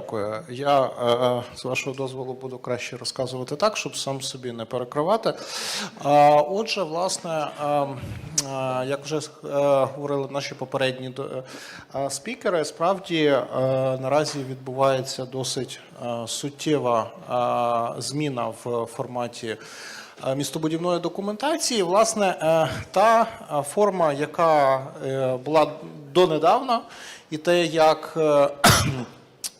Дякую. Я е, з вашого дозволу буду краще розказувати так, щоб сам собі не перекривати. Отже, власне, е, е, як вже е, говорили наші попередні е, спікери, справді е, наразі відбувається досить е, суттєва е, зміна в форматі е, містобудівної документації. Власне, е, та е, форма, яка е, була донедавна, і те, як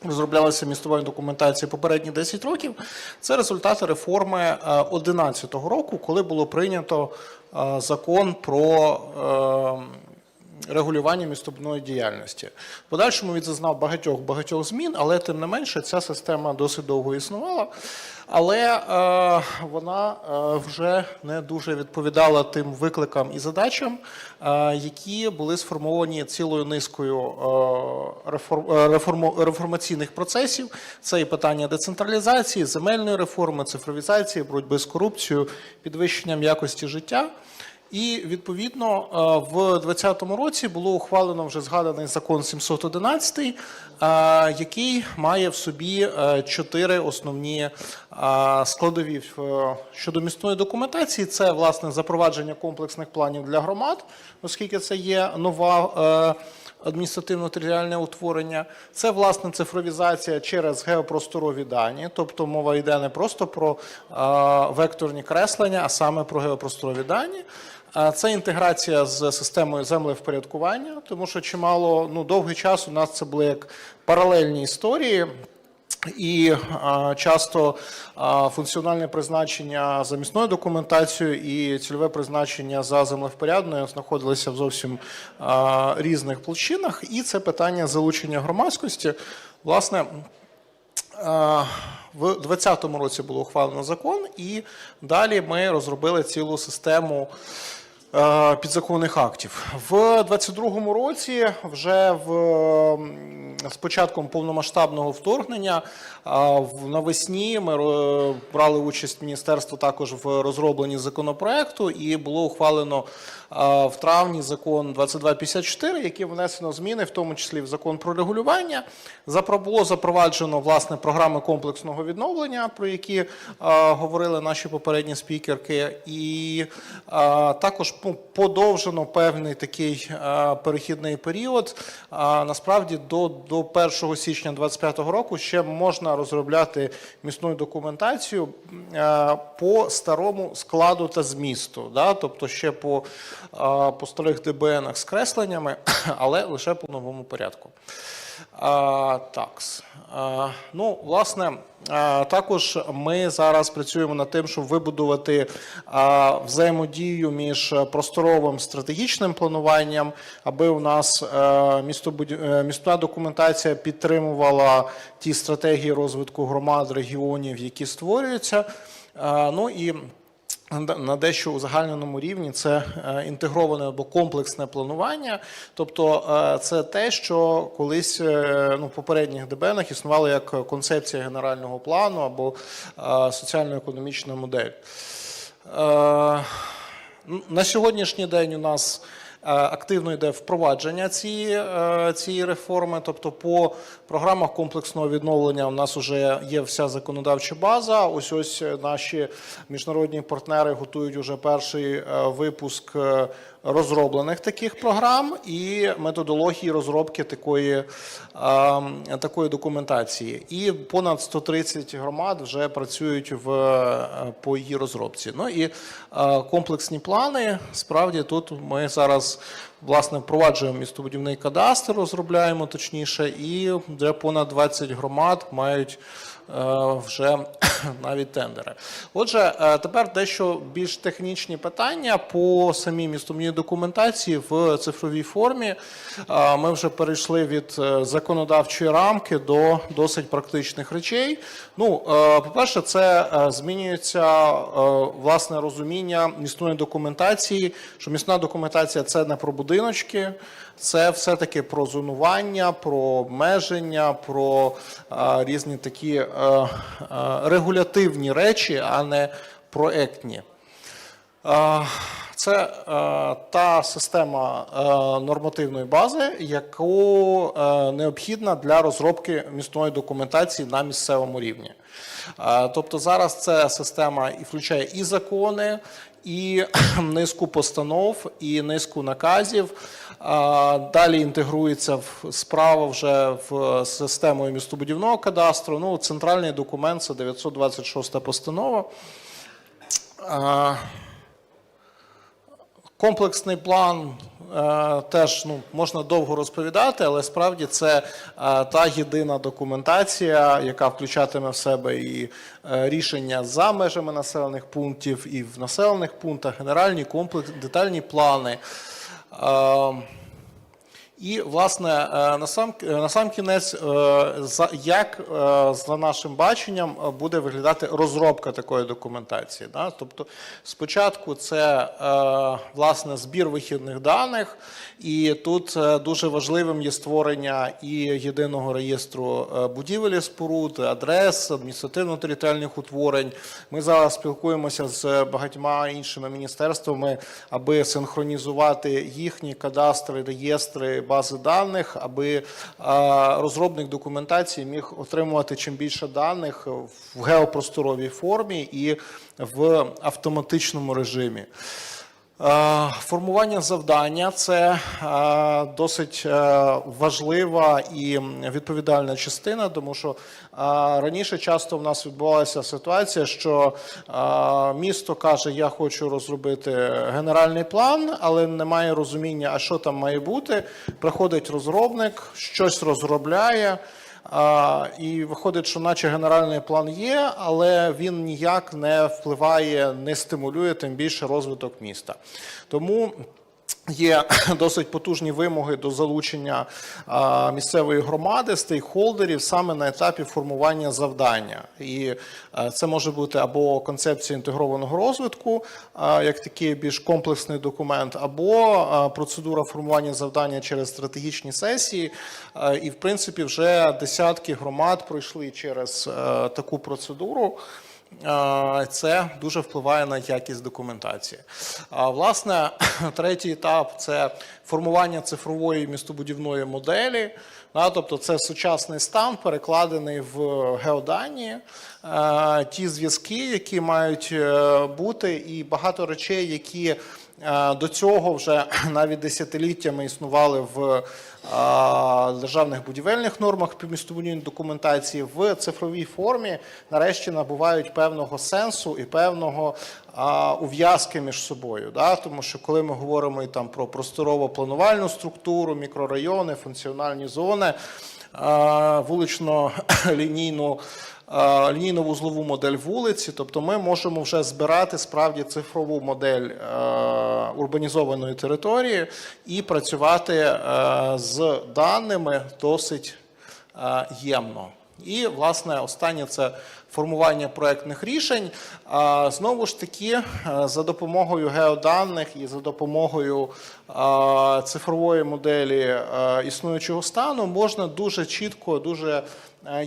е, розроблялася містова документація попередні 10 років, це результати реформи 2011 року, коли було прийнято е, закон про регулювання містобудівної діяльності. Подальшому він зазнав багатьох багатьох змін, але тим не менше ця система досить довго існувала. Але е, вона е, вже не дуже відповідала тим викликам і задачам, е, які були сформовані цілою низкою е, реформ, е, реформаційних процесів. Це і питання децентралізації, земельної реформи, цифровізації, боротьби з корупцією, підвищенням якості життя. І відповідно е, в 2020 році було ухвалено вже згаданий закон 711, е, який має в собі е, чотири основні складові щодо місної документації. Це власне запровадження комплексних планів для громад, оскільки це є нова. Адміністративно-територіальне утворення, це власне цифровізація через геопросторові дані, тобто мова йде не просто про векторні креслення, а саме про геопросторові дані. Це інтеграція з системою землевпорядкування, тому що чимало ну довгий час у нас це були як паралельні історії. І а, часто а, функціональне призначення за місною документацією і цільове призначення за землевпорядною знаходилися в зовсім а, різних площинах. І це питання залучення громадськості. Власне, а, в 2020 році було ухвалено закон, і далі ми розробили цілу систему підзаконних актів. В 2022 році, вже в, з початком повномасштабного вторгнення, навесні ми брали участь міністерство також в розробленні законопроекту, і було ухвалено в травні закон 2254, який внесено зміни, в тому числі в закон про регулювання. Було запроваджено власне програми комплексного відновлення, про які говорили наші попередні спікерки, і також подовжено певний такий перехідний період. Насправді до, до 1 січня 2025 року ще можна розробляти місну документацію по старому складу та змісту, да? тобто ще по, по старих ДБНах з кресленнями, але лише по новому порядку. А, такс. А, ну, власне, також ми зараз працюємо над тим, щоб вибудувати взаємодію між просторовим стратегічним плануванням, аби у нас е, містобуді- е, документація підтримувала ті стратегії розвитку громад, регіонів, які створюються. Ну і на дещо узагальненому рівні це е, інтегроване або комплексне планування, тобто е, це те, що колись е, ну, в попередніх ДБНах існувало як концепція генерального плану або соціально-економічна модель. На сьогоднішній день у нас активно йде впровадження цієї, е, цієї реформи. Тобто, по програмах комплексного відновлення у нас вже є вся законодавча база. Ось ось наші міжнародні партнери готують уже перший е, випуск е, розроблених таких програм і методології розробки такої, такої документації. І понад 130 громад вже працюють в, е, по її розробці. Ну і е, комплексні плани. Справді тут ми зараз власне впроваджуємо містобудівний кадастр, розробляємо точніше, і вже понад 20 громад мають е, вже навіть тендери. Отже, е, тепер дещо більш технічні питання по самій містобудівній документації в цифровій формі. Е, Ми вже перейшли від законодавчої рамки до досить практичних речей. Ну, по-перше, це змінюється власне розуміння місної документації, що місна документація це не про будиночки, це все-таки про зонування, про обмеження, про е, різні такі е, е, регулятивні речі, а не проектні. Е, Це е, та система е, нормативної бази, яку е, необхідна для розробки місної документації на місцевому рівні. Е, тобто зараз ця система і включає і закони, і низку постанов, і низку наказів. Далі інтегрується в справа вже в систему містобудівного кадастру. Ну, центральний документ це 926 постанова. Комплексний план е, теж ну, можна довго розповідати, але справді це е, та єдина документація, яка включатиме в себе і е, рішення за межами населених пунктів, і в населених пунктах, генеральні комплекс, детальні плани. І, власне, е, на сам, е, на сам кінець, е, як за нашим баченням буде виглядати розробка такої документації. Да? Тобто, спочатку це власне збір вихідних даних, і тут дуже важливим є створення і єдиного реєстру будівель споруд, адрес, адміністративно-територіальних утворень. Ми зараз спілкуємося з багатьма іншими міністерствами, аби синхронізувати їхні кадастри, реєстри, бази даних, аби розробник документації міг отримувати чим більше даних в геопросторовій формі і в автоматичному режимі. Е, Формування завдання це е, досить е, важлива і відповідальна частина, тому що раніше часто в нас відбувалася ситуація, що місто каже: Я хочу розробити генеральний план, але немає розуміння, а що там має бути. Приходить розробник, щось розробляє. І виходить, що наче генеральний план є, але він ніяк не впливає, не стимулює тим більше розвиток міста. Тому Є досить потужні вимоги до залучення місцевої громади, стейкхолдерів саме на етапі формування завдання. І е, це може бути або концепція інтегрованого розвитку, як такий більш комплексний документ, або процедура формування завдання через стратегічні сесії. Е, І, в принципі, вже десятки громад пройшли через е, таку процедуру. Це дуже впливає на якість документації. А власне, третій етап це формування цифрової містобудівної моделі. Тобто це сучасний стан, перекладений в геодані, ті зв'язки, які мають е, бути, і багато речей, які до цього вже навіть десятиліттями існували в державних будівельних нормах містобудівній документації в цифровій формі нарешті набувають певного сенсу і певного ув'язки між собою. Да? Тому що коли ми говоримо і там про просторово-планувальну структуру, мікрорайони, функціональні зони, вулично-лінійну е, лінійно-вузлову модель вулиці, тобто ми можемо вже збирати справді цифрову модель е, урбанізованої території і працювати е, з даними досить е, ємно. І, власне, останнє це формування проектних рішень. Знову ж таки, е, за допомогою геоданих і за допомогою е, цифрової моделі е, існуючого стану можна дуже чітко, дуже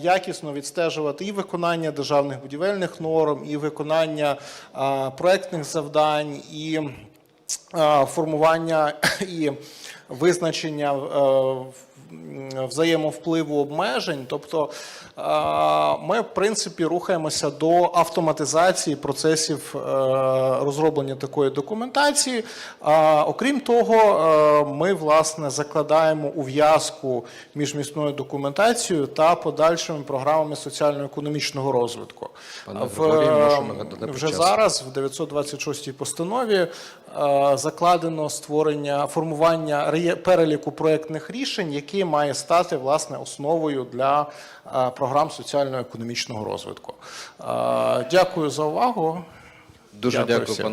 якісно відстежувати і виконання державних будівельних норм, і виконання е, проектних завдань, і е, формування і визначення е, взаємовпливу обмежень. Тобто е, ми, в принципі, рухаємося до автоматизації процесів е, розроблення такої документації. Окрім того, е, ми власне закладаємо ув'язку між місною документацією та подальшими програмами соціально-економічного розвитку. Пане В, нагадати вже час. зараз в 926 постанові закладено створення формування переліку проєктних рішень, який має стати власне основою для е, програм соціально-економічного розвитку. Е, Дякую за увагу. Дуже Дякую дякую, пане.